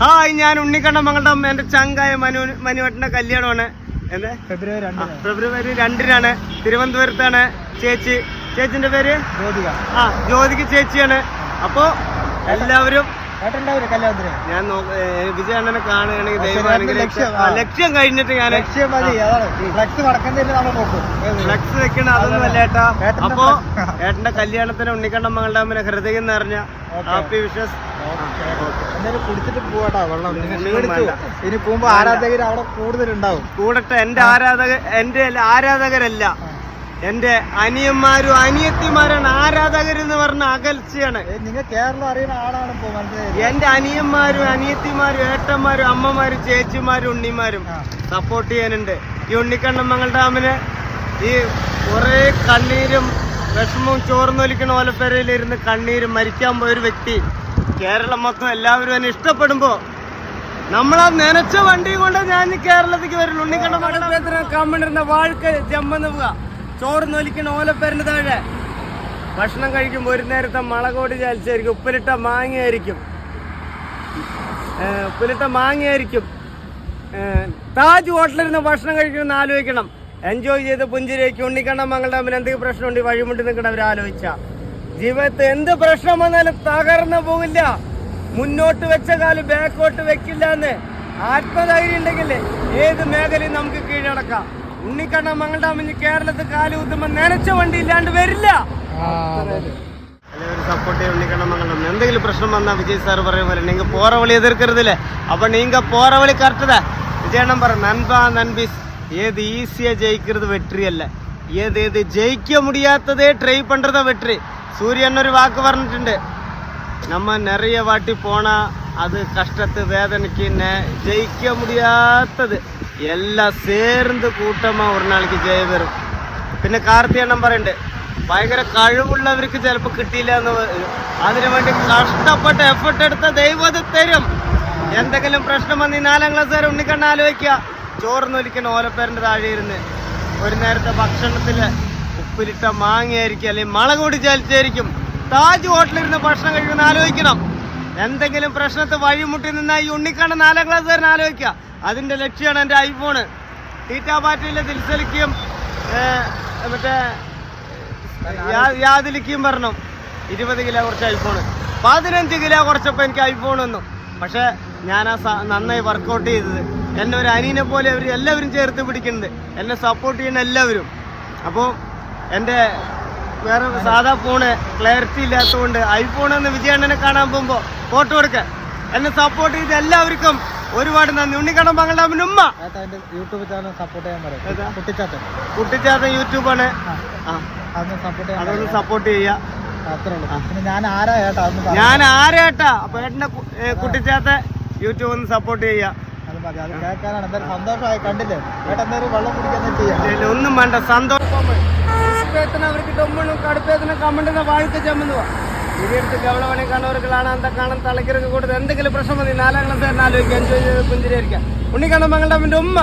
Hi ഞാൻ ഉണ്ണിക്കണ്ണ മംഗളം എന്റെ ചങ്കായ മനു മനുവേട്ടന്റെ കല്യാണമാണ്. എന്താ? ഫെബ്രുവരി രണ്ട് ഫെബ്രുവരി രണ്ടിനാണ്. തിരുവനന്തപുരത്താണ് ചേച്ചി. ചേച്ചിന്റെ പേര്? ജ്യോതിക. ആ ജ്യോതിക്ക് ചേച്ചിയാണ്. അപ്പോ എല്ലാവരും ഞാൻ നോക്ക- ഏ, വിജയ അണ്ണനെ കാണുകയാണെങ്കിൽ ലക്ഷ്യം, കഴിഞ്ഞിട്ട് ഞാൻ ലക്ഷ്യം മതി ഫ്ലക്സ് മടക്കുന്നതിന് നമ്മൾ നോക്കും. ഫ്ലക്സ് വെക്കണ ഏട്ടാ. അപ്പോ ഏട്ടന്റെ കല്യാണത്തിന് ഉണ്ണിക്കണ്ണ മകളുടെ ഹൃദയം നിറഞ്ഞ. Happy wishes. കുടിച്ചിട്ട് പോവാട്ടോ വെള്ളം. ഇനി പോകുമ്പോ ആരാധകർ അവിടെ കൂടുതലുണ്ടാവും. കൂടട്ടെ എന്റെ ആരാധകർ എന്റെ ആരാധകരല്ല. എന്റെ അനിയന്മാരും അനിയത്തിമാരാണ് ആരാധകരെന്ന് പറഞ്ഞ അകൽച്ചയാണ്. നിങ്ങൾ കേരളം അറിയുന്ന ആളാണ് ഇപ്പൊ മനസ്സിലായത് എന്റെ അനിയന്മാരും അനിയത്തിമാരും ഏട്ടന്മാരും അമ്മമാരും ചേച്ചിമാരും ഉണ്ണിമാരും സപ്പോർട്ട് ചെയ്യാനുണ്ട്. ഈ ഉണ്ണിക്കണ്ണമ്മങ്ങൾ അമ്മന് ഈ കുറെ കണ്ണീരും വിഷമവും ചോർന്നൊലിക്കണ ഓലപ്പെരയിലിരുന്ന് കണ്ണീരും മരിക്കാൻ പോയ ഒരു വ്യക്തി കേരളം മൊത്തം എല്ലാവരും എന്നെ ഇഷ്ടപ്പെടുമ്പോ നമ്മളാ നനച്ച വണ്ടിയും കൊണ്ട് ഞാൻ കേരളത്തിലേക്ക് വരുള്ളൂ. ഉണ്ണിക്കണ്ണമ്മ കമ്മിണ്ടിരുന്ന വാഴ്ക്ക് ജമ്മെന്ന് പോവുക ചോർന്നൊലിക്കണ ഓലപ്പേരിന് താഴെ. ഭക്ഷണം കഴിക്കുമ്പോൾ ഒരു നേരത്തെ മുളകോടി ചാലിച്ചായിരിക്കും ഉപ്പിലിട്ട മാങ്ങയായിരിക്കും. ഉപ്പിലിട്ട മാങ്ങയായിരിക്കും. താജ് ഹോട്ടലിരുന്ന് ഭക്ഷണം കഴിക്കണമെന്ന് ആലോചിക്കണം. എൻജോയ് ചെയ്ത് പുഞ്ചിരിക്ക് ഉണ്ണിക്കണ്ണം മങ്ങളുടെ തമ്മിൽ എന്തെങ്കിലും പ്രശ്നമുണ്ട് വഴിമുട്ടി അവർ ആലോചിച്ച. ജീവിതത്തിൽ എന്ത് പ്രശ്നം വന്നാലും തകർന്നു പോകില്ല. മുന്നോട്ട് വെച്ച കാലം ബാക്കോട്ട് വെക്കില്ല എന്ന്. ആത്മധൈര്യം ഉണ്ടെങ്കിൽ ഏത് മേഖലയും നമുക്ക് കീഴടക്കാം. ഉണ്ണിക്കണ്ണ മംഗൾ ഡാമിഞ്ഞ് കേരളത്തിൽ കാൽ കുത്തുമ്പോ നനച്ച വണ്ടി ഇല്ലാണ്ട് വരില്ല. എന്തെങ്കിലും പ്രശ്നം വന്നാ വിജയ് സാർ പറയ പോലെ നിങ്ങൾ പോറ വളി എതിർക്കരുതല്ലേ? അപ്പൊ നിങ്ങ പോറ വളി കറക്റ്റ് വിജയണ്ണം പറ നൻപാ നൻപി ഏത് ഈസിയാ ജയിക്കുന്നത് വെട്ടി അല്ല ഏത് ഏത് ജയിക്ക മുടിയാത്തതേ ട്രൈ പണ്ടതാ വെട്ടി സൂര്യ ഒരു വാക്ക് പറഞ്ഞിട്ടുണ്ട്. നമ്മ നിറയെ വാട്ടി പോണ അത് കഷ്ടത്ത് വേദനയ്ക്ക് ജയിക്ക മുടിയാത്തത്. എല്ലാം സേർന്ന് കൂട്ടമാണ് ഒരു നാളേക്ക് ജയ വരും. പിന്നെ കാർത്തിയണ്ണം പറയണ്ട് ഭയങ്കര കഴിവുള്ളവർക്ക് ചിലപ്പോൾ കിട്ടിയില്ല എന്ന് അതിനു വേണ്ടി കഷ്ടപ്പെട്ട് എഫർട്ട് എടുത്ത ദൈവത് തരും. എന്തെങ്കിലും പ്രശ്നം വന്ന് ഈ നാലാം ക്ലാസ് വരെ ഉണ്ണിക്കണ്ണ ആലോചിക്കുക. ചോർന്നൊലിക്കണം ഓലപ്പേരന്റെ താഴെ ഇരുന്ന് ഒരു നേരത്തെ ഭക്ഷണത്തിൽ ഉപ്പിലിട്ട മാങ്ങയായിരിക്കും അല്ലെങ്കിൽ മുളക് പൊടി ചലിച്ചായിരിക്കും താജ് ഹോട്ടലിരുന്ന് ഭക്ഷണം കഴിക്കുന്ന ആലോചിക്കണം. എന്തെങ്കിലും പ്രശ്നത്തെ വഴിമുട്ടി നിന്ന ഈ ഉണ്ണിക്കണ്ണ നാലാം ക്ലാസ് വരെ ആലോചിക്കുക. അതിന്റെ ലക്ഷ്യമാണ് എന്റെ ഐഫോണ് ടീറ്റാ പാറ്റിലെ ദിൽസലിക്കും മറ്റേ യാതിലിക്കും പറഞ്ഞു ഇരുപത് കിലോ കുറച്ച് ഐഫോണ് പതിനഞ്ച് കിലോ കുറച്ചപ്പോൾ എനിക്ക് ഐഫോൺ വന്നു. പക്ഷേ ഞാൻ ആ നന്നായി വർക്കൗട്ട് ചെയ്തത്. എന്നെ ഒരു അനീനെ പോലെ അവർ എല്ലാവരും ചേർത്ത് പിടിക്കുന്നുണ്ട് എന്നെ സപ്പോർട്ട് ചെയ്യുന്ന എല്ലാവരും. അപ്പോൾ എന്റെ വേറെ സാധാ ഫോണ് ക്ലാരിറ്റി ഇല്ലാത്തതുകൊണ്ട് ഐഫോൺ എന്ന് വിജയണ്ണനെ കാണാൻ പോകുമ്പോൾ ഫോട്ടോ എടുക്ക. എന്നെ സപ്പോർട്ട് ചെയ്ത എല്ലാവർക്കും ഒരുപാട് നന്ദി. ഉണ്ണിക്കണം പങ്ങളുടെ ഉമ്മ. യൂട്യൂബ് ചാനൽ സപ്പോർട്ട് ചെയ്യാൻ? പറയാം. കുട്ടിച്ചാത്തൻ. കുട്ടിച്ചാത്ത യൂട്യൂബാണ് അതൊന്ന് സപ്പോർട്ട് ചെയ്യാ. ചെയ്യുക ഞാൻ ആരാ ഏട്ടാ? അപ്പൊ ഏട്ടന്റെ കുട്ടിച്ചാത്ത യൂട്യൂബ് ഒന്ന് സപ്പോർട്ട് ചെയ്യുക അത് മതി. അത് കേൾക്കാനാണ്. എന്തായാലും സന്തോഷമായി കണ്ടില്ലേ? ഏട്ടാ എന്തായാലും വെള്ളം കുടിക്കാൻ ചെയ്യാം. ഒന്നും വേണ്ട. സന്തോഷം അവർക്ക് ഡൊമ്മണും കടുപ്പേദന കമ്മണ്ടുന്ന വാഴ്ക്ക ചമ്മുന്നു ഇരിയെടുത്ത് ഗവളവണി കാണവർക്ക് കാണാൻ എന്താ കാണാൻ തലക്കിറക്ക് കൊടുത്ത് എന്തെങ്കിലും പ്രശ്നം മതി നാലാം ക്ലാസ് ആലോചിക്കുക എൻജോയ് ചെയ്ത് പുഞ്ചിരിയായിരിക്കാം. ഉണ്ണിക്കണ്ണം മങ്ങളുടെ ഉമ്മ.